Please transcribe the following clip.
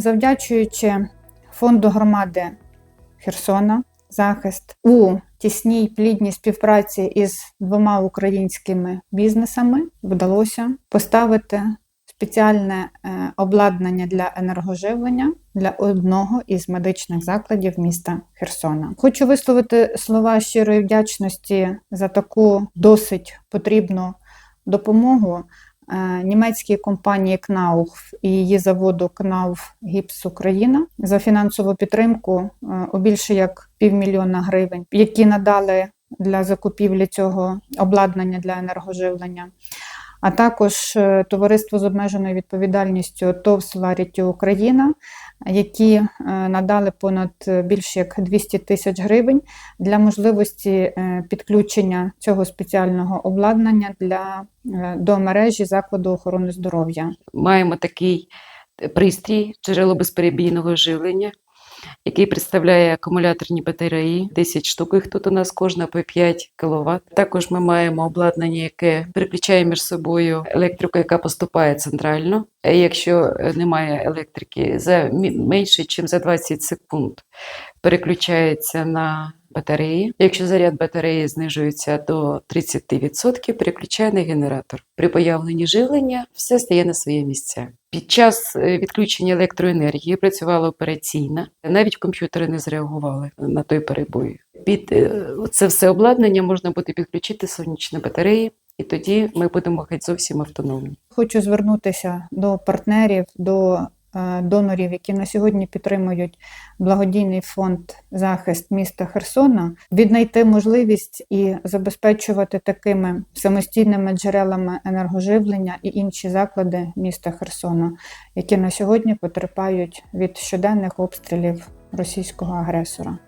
завдячуючи фонду громади Херсона, захист у тісній плідній співпраці із двома українськими бізнесами вдалося поставити спеціальне е, обладнання для енергоживлення для одного із медичних закладів міста Херсона. Хочу висловити слова щирої вдячності за таку досить потрібну допомогу німецькій компанії Кнауф і її заводу Кнауф Гіпс Україна за фінансову підтримку е, у більше як півмільйона гривень, які надали для закупівлі цього обладнання для енергоживлення. А також е, товариство з обмеженою відповідальністю ТОВ Соларіті Україна, які е, надали понад е, більше як 200 тисяч гривень для можливості підключення цього спеціального обладнання для до мережі закладу охорони здоров'я. Маємо такий пристрій джерело безперебійного живлення, який представляє акумуляторні батареї. 10 штук їх тут у нас кожна по 5 кВт. Також ми маємо обладнання, яке переключає між собою електрику, яка поступає центрально. Е, Якщо е, немає електрики, за менше, ніж за 20 секунд переключається на батареї. Якщо заряд батареї знижується до 30%, переключає на генератор. При появленні живлення все стає на свої місця. Під час е, відключення електроенергії працювала операційна, навіть комп'ютери не зреагували на той перебой. Під е, це все обладнання можна буде підключити сонячні батареї, і тоді ми будемо геть зовсім автономні. Хочу звернутися до партнерів, до донорів, які на сьогодні підтримують благодійний фонд захист міста Херсона, віднайти можливість і забезпечувати такими самостійними джерелами енергоживлення і інші заклади міста Херсона, які на сьогодні потерпають від щоденних обстрілів російського агресора.